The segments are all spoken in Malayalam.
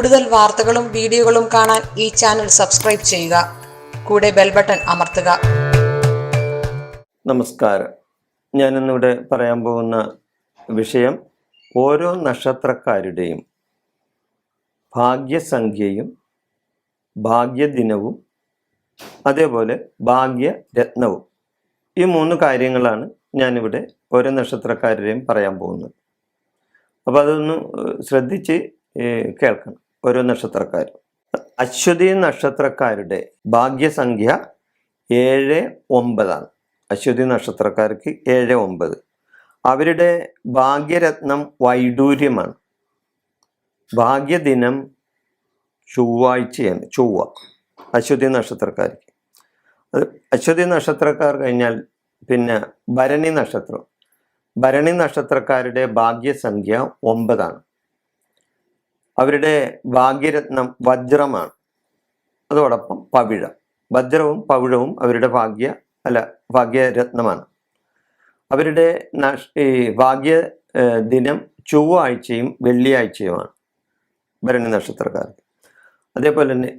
കൂടുതൽ വാർത്തകളും വീഡിയോകളും കാണാൻ ഈ ചാനൽ സബ്സ്ക്രൈബ് ചെയ്യുക. കൂടെ ബെൽ ബട്ടൺ അമർത്തുക. നമസ്കാരം. ഞാൻ ഞാനിന്നിവിടെ പറയാൻ പോകുന്ന വിഷയം ഓരോ നക്ഷത്രക്കാരുടെയും ഭാഗ്യസംഖ്യയും ഭാഗ്യദിനവും അതേപോലെ ഭാഗ്യരത്നവും. ഈ മൂന്ന് കാര്യങ്ങളാണ് ഞാനിവിടെ ഓരോ നക്ഷത്രക്കാരുടെയും പറയാൻ പോകുന്നത്. അപ്പോൾ അതൊന്ന് ശ്രദ്ധിച്ച് കേൾക്കണം. ഓരോ നക്ഷത്രക്കാരും അശ്വതി നക്ഷത്രക്കാരുടെ ഭാഗ്യസംഖ്യ ഏഴ് ഒമ്പതാണ്. അശ്വതി നക്ഷത്രക്കാർക്ക് ഏഴ് ഒമ്പത്. അവരുടെ ഭാഗ്യരത്നം വൈഡൂര്യമാണ്. ഭാഗ്യദിനം ചൊവ്വാഴ്ചയാണ് ചൊവ്വ. അശ്വതി നക്ഷത്രക്കാർക്ക്. അത് അശ്വതി നക്ഷത്രക്കാർ കഴിഞ്ഞാൽ പിന്നെ ഭരണി നക്ഷത്രം. ഭരണി നക്ഷത്രക്കാരുടെ ഭാഗ്യസംഖ്യ ഒമ്പതാണ്. അവരുടെ ഭാഗ്യരത്നം വജ്രമാണ്. അതോടൊപ്പം പവിഴം. വജ്രവും പവിഴവും അവരുടെ ഭാഗ്യ അല്ല ഭാഗ്യരത്നമാണ്. അവരുടെ നഷ്- ഈ ഭാഗ്യ ദിനം ചൊവ്വാഴ്ചയും വെള്ളിയാഴ്ചയുമാണ് ഭരണി നക്ഷത്രക്കാർക്ക്. അതേപോലെ തന്നെ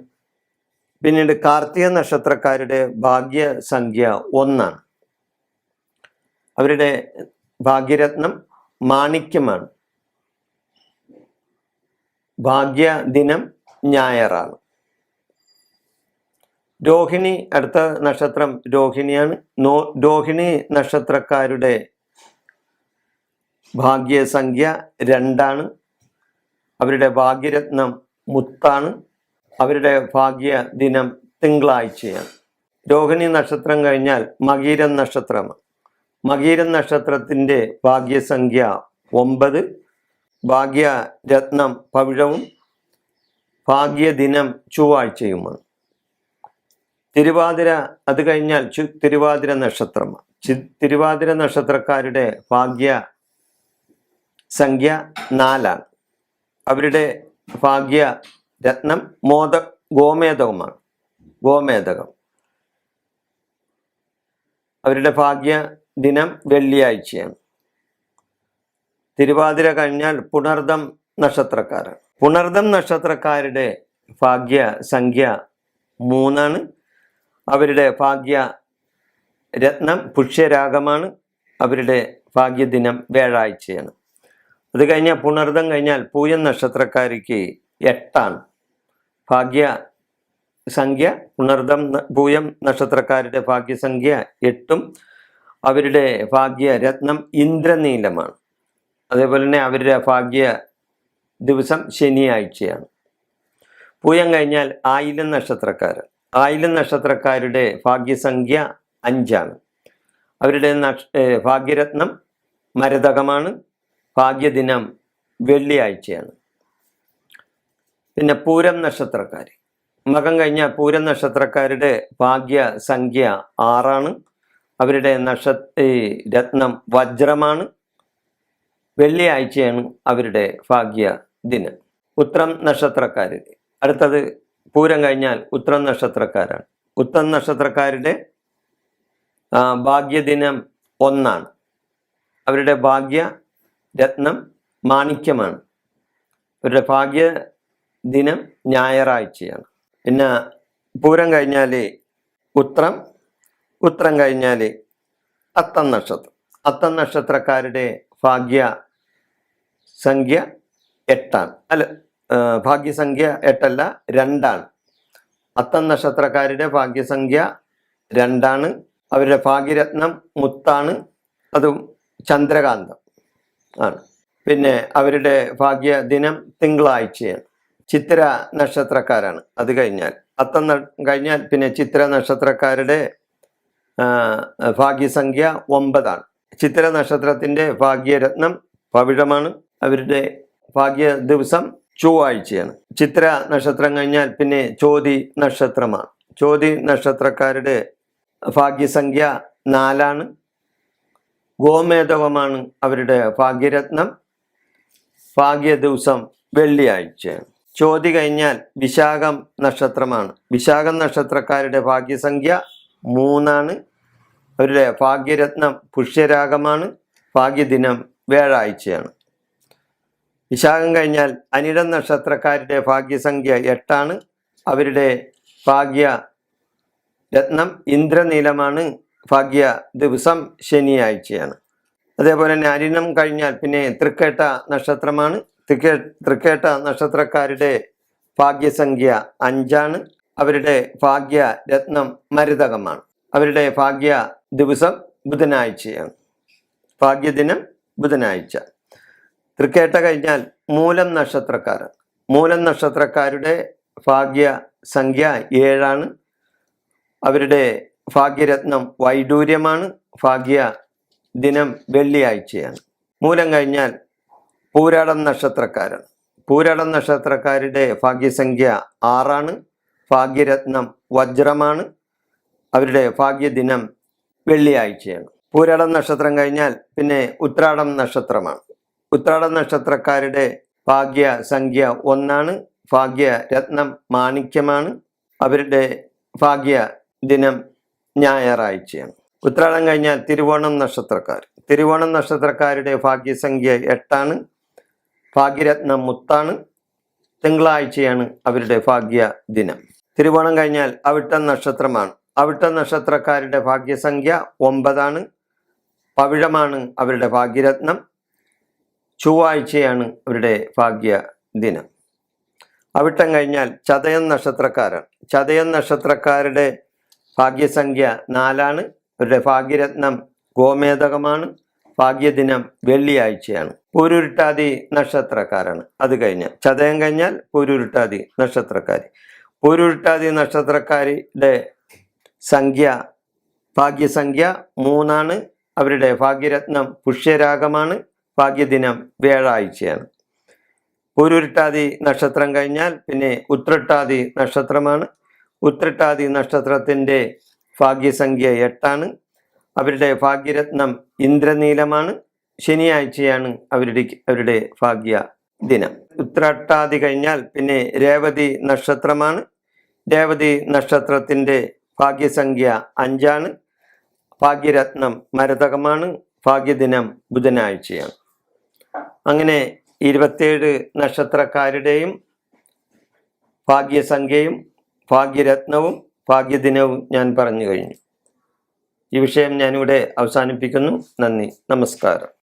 പിന്നീട് കാർത്തിക നക്ഷത്രക്കാരുടെ ഭാഗ്യസംഖ്യ ഒന്നാണ്. അവരുടെ ഭാഗ്യരത്നം മാണിക്യമാണ്. ഭാഗ്യദിനം ഞായറാണ്. രോഹിണി അടുത്ത നക്ഷത്രം രോഹിണിയാണ്. നോ രോഹിണി നക്ഷത്രക്കാരുടെ ഭാഗ്യസംഖ്യ രണ്ടാണ്. അവരുടെ ഭാഗ്യരത്നം മുത്താണ്. അവരുടെ ഭാഗ്യ ദിനം തിങ്കളാഴ്ചയാണ്. രോഹിണി നക്ഷത്രം കഴിഞ്ഞാൽ മകീരൻ നക്ഷത്രമാണ്. മകീരൻ നക്ഷത്രത്തിന്റെ ഭാഗ്യസംഖ്യ ഒമ്പത്. ഭാഗ്യരത്നം പവിഴവും ഭാഗ്യദിനം ചൊവ്വാഴ്ചയുമാണ്. തിരുവാതിര അത് കഴിഞ്ഞാൽ ചു തിരുവാതിര നക്ഷത്രമാണ് ചി- തിരുവാതിര നക്ഷത്രക്കാരുടെ ഭാഗ്യ സംഖ്യ നാലാണ്. അവരുടെ ഭാഗ്യ രത്നം മോദ ഗോമേതകമാണ് ഗോമേതകം അവരുടെ ഭാഗ്യ ദിനം വെള്ളിയാഴ്ചയാണ്. തിരുവാതിര കഴിഞ്ഞാൽ പുണർദം നക്ഷത്രക്കാരൻ. പുണർദം നക്ഷത്രക്കാരുടെ ഭാഗ്യ സംഖ്യ മൂന്നാണ്. അവരുടെ ഭാഗ്യ രത്നം പുഷ്യരാഗമാണ്. അവരുടെ ഭാഗ്യദിനം വ്യാഴാഴ്ചയാണ്. അത് കഴിഞ്ഞാൽ പുണർദം കഴിഞ്ഞാൽ പൂയം നക്ഷത്രക്കാരിക്ക് എട്ടാണ്. ഭാഗ്യ സംഖ്യ പുണർദം പൂയം നക്ഷത്രക്കാരുടെ ഭാഗ്യസംഖ്യ എട്ടും. അവരുടെ ഭാഗ്യ രത്നം ഇന്ദ്രനീലമാണ്. അതേപോലെ തന്നെ അവരുടെ ഭാഗ്യ ദിവസം ശനിയാഴ്ചയാണ്. പൂയം കഴിഞ്ഞാൽ ആയിരം നക്ഷത്രക്കാർ. ആയിരം നക്ഷത്രക്കാരുടെ ഭാഗ്യസംഖ്യ അഞ്ചാണ്. അവരുടെ ഭാഗ്യരത്നം മരതകമാണ്. ഭാഗ്യദിനം വെള്ളിയാഴ്ചയാണ്. പിന്നെ പൂരം നക്ഷത്രക്കാർ. മകം കഴിഞ്ഞാൽ പൂരം നക്ഷത്രക്കാരുടെ ഭാഗ്യ സംഖ്യ ആറാണ്. അവരുടെ നക്ഷത്ര രത്നം വജ്രമാണ്. വെള്ളിയാഴ്ചയാണ് അവരുടെ ഭാഗ്യ ദിനം. ഉത്രം നക്ഷത്രക്കാർ അടുത്തത് പൂരം കഴിഞ്ഞാൽ ഉത്രം നക്ഷത്രക്കാരാണ്. ഉത്രം നക്ഷത്രക്കാരുടെ ഭാഗ്യദിനം ഒന്നാണ്. അവരുടെ ഭാഗ്യ രത്നം മാണിക്യമാണ്. അവരുടെ ഭാഗ്യ ദിനം ഞായറാഴ്ചയാണ്. പിന്നെ പൂരം കഴിഞ്ഞാൽ ഉത്രം ഉത്രം കഴിഞ്ഞാൽ അത്തം നക്ഷത്രം. അത്തം നക്ഷത്രക്കാരുടെ ഭാഗ്യ സംഖ്യ എട്ടാണ്. അല്ല ഭാഗ്യസംഖ്യ എട്ടല്ല രണ്ടാണ്. അത്തം നക്ഷത്രക്കാരുടെ ഭാഗ്യസംഖ്യ രണ്ടാണ്. അവരുടെ ഭാഗ്യരത്നം മുത്താണ്. അതും ചന്ദ്രകാന്തം ആണ്. പിന്നെ അവരുടെ ഭാഗ്യ ദിനം തിങ്കളാഴ്ചയാണ്. ചിത്ര നക്ഷത്രക്കാരാണ്. അത് കഴിഞ്ഞാൽ അത്തം കഴിഞ്ഞാൽ പിന്നെ ചിത്ര നക്ഷത്രക്കാരുടെ ഭാഗ്യസംഖ്യ ഒമ്പതാണ്. ചിത്ര നക്ഷത്രത്തിന്റെ ഭാഗ്യരത്നം പവിഴമാണ്. അവരുടെ ഭാഗ്യ ദിവസം ചൊവ്വാഴ്ചയാണ്. ചിത്ര നക്ഷത്രം കഴിഞ്ഞാൽ പിന്നെ ചോതി നക്ഷത്രമാണ്. ചോതി നക്ഷത്രക്കാരുടെ ഭാഗ്യസംഖ്യ നാലാണ്. ഗോമേധവമാണ് അവരുടെ ഭാഗ്യരത്നം. ഭാഗ്യ ദിവസം വെള്ളിയാഴ്ചയാണ്. ചോതി കഴിഞ്ഞാൽ വിശാഖം നക്ഷത്രമാണ്. വിശാഖം നക്ഷത്രക്കാരുടെ ഭാഗ്യസംഖ്യ മൂന്നാണ്. അവരുടെ ഭാഗ്യരത്നം പുഷ്യരാഗമാണ് ഭാഗ്യദിനം വ്യാഴാഴ്ചയാണ്. വിശാഖം കഴിഞ്ഞാൽ അനിടം നക്ഷത്രക്കാരുടെ ഭാഗ്യസംഖ്യ എട്ടാണ്. അവരുടെ ഭാഗ്യ രത്നം ഇന്ദ്രനീലമാണ്. ഭാഗ്യ ദിവസം ശനിയാഴ്ചയാണ്. അതേപോലെ തന്നെ അരിണം കഴിഞ്ഞാൽ പിന്നെ തൃക്കേട്ട നക്ഷത്രമാണ്. തൃക്കേ തൃക്കേട്ട നക്ഷത്രക്കാരുടെ ഭാഗ്യസംഖ്യ അഞ്ചാണ്. അവരുടെ ഭാഗ്യ രത്നം മരുതകമാണ്. അവരുടെ ഭാഗ്യ ദിവസം ബുധനാഴ്ചയാണ്. ഭാഗ്യദിനം ബുധനാഴ്ച. തൃക്കേട്ട കഴിഞ്ഞാൽ മൂലം നക്ഷത്രക്കാർ. മൂലം നക്ഷത്രക്കാരുടെ ഭാഗ്യ സംഖ്യ ഏഴാണ്. അവരുടെ ഭാഗ്യരത്നം വൈഡൂര്യമാണ്. ഭാഗ്യ ദിനം വെള്ളിയാഴ്ചയാണ്. മൂലം കഴിഞ്ഞാൽ പൂരാടം നക്ഷത്രക്കാരൻ പൂരാടം നക്ഷത്രക്കാരുടെ ഭാഗ്യസംഖ്യ ആറാണ്. ഭാഗ്യരത്നം വജ്രമാണ്. അവരുടെ ഭാഗ്യദിനം വെള്ളിയാഴ്ചയാണ്. പൂരാടം നക്ഷത്രം കഴിഞ്ഞാൽ പിന്നെ ഉത്രാടം നക്ഷത്രമാണ്. ഉത്രാടം നക്ഷത്രക്കാരുടെ ഭാഗ്യ സംഖ്യ ഒന്നാണ്. ഭാഗ്യ രത്നം മാണിക്യമാണ്. അവരുടെ ഭാഗ്യ ദിനം ഞായറാഴ്ചയാണ്. ഉത്രാടം കഴിഞ്ഞാൽ തിരുവോണം നക്ഷത്രക്കാർ. തിരുവോണം നക്ഷത്രക്കാരുടെ ഭാഗ്യസംഖ്യ എട്ടാണ്. ഭാഗ്യരത്നം മുത്താണ്. തിങ്കളാഴ്ചയാണ് അവരുടെ ഭാഗ്യ ദിനം. തിരുവോണം കഴിഞ്ഞാൽ അവിട്ടം നക്ഷത്രമാണ്. അവിട്ടം നക്ഷത്രക്കാരുടെ ഭാഗ്യസംഖ്യ ഒമ്പതാണ്. പവിഴമാണ് അവരുടെ ഭാഗ്യരത്നം. ചൊവ്വാഴ്ചയാണ് അവരുടെ ഭാഗ്യ ദിനം അവിട്ടം കഴിഞ്ഞാൽ ചതയം നക്ഷത്രക്കാരാണ്. ചതയം നക്ഷത്രക്കാരുടെ ഭാഗ്യസംഖ്യ നാലാണ്. അവരുടെ ഭാഗ്യരത്നം ഗോമേതകമാണ്. ഭാഗ്യദിനം വെള്ളിയാഴ്ചയാണ്. പൂരുരുട്ടാതി നക്ഷത്രക്കാരാണ്. അത് കഴിഞ്ഞാൽ ചതയം കഴിഞ്ഞാൽ പൂരുരുട്ടാതി നക്ഷത്രക്കാർ പൂരുരുട്ടാതി നക്ഷത്രക്കാരുടെ സംഖ്യ ഭാഗ്യസംഖ്യ മൂന്നാണ്. അവരുടെ ഭാഗ്യരത്നം പുഷ്യരാഗമാണ്. ഭാഗ്യദിനം വ്യാഴാഴ്ചയാണ്. പൂരുരുട്ടാതി നക്ഷത്രം കഴിഞ്ഞാൽ പിന്നെ ഉത്രട്ടാതി നക്ഷത്രമാണ്. ഉത്രട്ടാതി നക്ഷത്രത്തിന്റെ ഭാഗ്യസംഖ്യ എട്ടാണ്. അവരുടെ ഭാഗ്യരത്നം ഇന്ദ്രനീലമാണ്. ശനിയാഴ്ചയാണ് അവരുടെ അവരുടെ ഭാഗ്യ ദിനം ഉത്രട്ടാതി കഴിഞ്ഞാൽ പിന്നെ രേവതി നക്ഷത്രമാണ്. രേവതി നക്ഷത്രത്തിന്റെ ഭാഗ്യസംഖ്യ അഞ്ചാണ്. ഭാഗ്യരത്നം മരതകമാണ്. ഭാഗ്യദിനം ബുധനാഴ്ചയാണ്. അങ്ങനെ ഇരുപത്തേഴ് നക്ഷത്രക്കാരുടെയും ഭാഗ്യസംഖ്യയും ഭാഗ്യരത്നവും ഭാഗ്യദിനവും ഞാൻ പറഞ്ഞു കഴിഞ്ഞു. ഈ വിഷയം ഞാനിവിടെ അവസാനിപ്പിക്കുന്നു. നന്ദി. നമസ്കാരം.